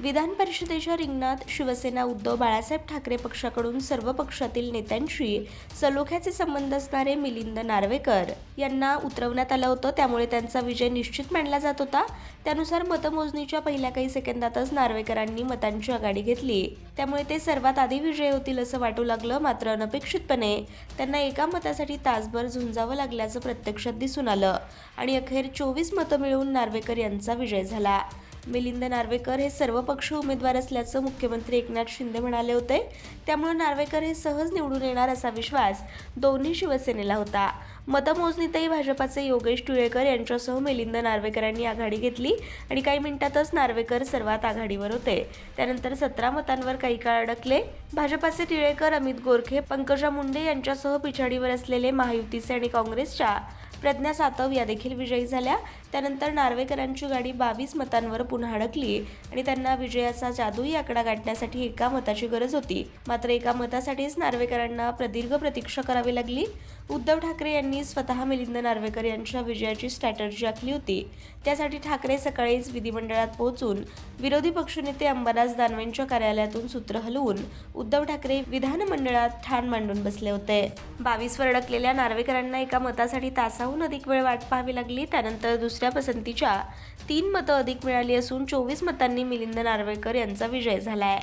विधान परिषदेच्या रिंगणात शिवसेना उद्धव बाळासाहेब ठाकरे पक्षाकडून सर्व पक्षातील नेत्यांशी सलोख्याचे संबंध असणारे मिलिंद नार्वेकर यांना उतरवण्यात आलं होतं. त्यामुळे त्यांचा विजय निश्चित मानला जात होता. त्यानुसार मतमोजणीच्या पहिल्या काही सेकंदातच नार्वेकरांनी मतांची आघाडी घेतली. त्यामुळे ते सर्वात आधी विजय होतील असं वाटू लागलं मात्र अनपेक्षितपणे त्यांना एका मतासाठी तासभर झुंजावं लागल्याचं प्रत्यक्षात दिसून आलं. आणि अखेर चोवीस मतं मिळवून नार्वेकर यांचा विजय झाला. मिलिंद नार्वेकर हे सर्व पक्ष उमेदवार असल्याचं मुख्यमंत्री एकनाथ शिंदे म्हणाले होते. त्यामुळे नार्वेकर हे सहज निवडून येणार असा विश्वास दोन्ही शिवसेनेला होता. मतमोजणीतही भाजपाचे योगेश टिळेकर यांच्यासह मिलिंद नार्वेकरांनी आघाडी घेतली आणि काही मिनिटातच नार्वेकर सर्वात आघाडीवर होते. त्यानंतर सतरा मतांवर काही काळ अडकले. भाजपाचे टिळेकर अमित गोरखे पंकजा मुंडे यांच्यासह पिछाडीवर असलेले महायुतीचे आणि काँग्रेसच्या प्रज्ञा सातव या देखील विजयी झाल्या. त्यानंतर नार्वेकरांची गाडी बावीस मतांवर पुन्हा अडकली आणि त्यांना विजयाचा जादूही आकडा गाठण्यासाठी एका मताची गरज होती. मात्र एका मतासाठीच नार्वेकरांना प्रदीर्घ प्रतीक्षा करावी लागली. उद्धव ठाकरे यांनी स्वतः मिलिंद नार्वेकर यांच्या विजयाची स्ट्रॅटर्जी आखली होती. त्यासाठी ठाकरे सकाळीच विधिमंडळात पोहोचून विरोधी पक्षनेते अंबादास दानवेंच्या कार्यालयातून सूत्र हलवून उद्धव ठाकरे विधानमंडळात ठाण मांडून बसले होते. बावीसवर अडकलेल्या नार्वेकरांना एका मतासाठी तासा तासाहून अधिक वेळ वाट पाहावी लागली. त्यानंतर दुसऱ्या पसंतीच्या तीन मतं अधिक मिळाली असून चोवीस मतांनी मिलिंद नार्वेकर यांचा विजय झाला आहे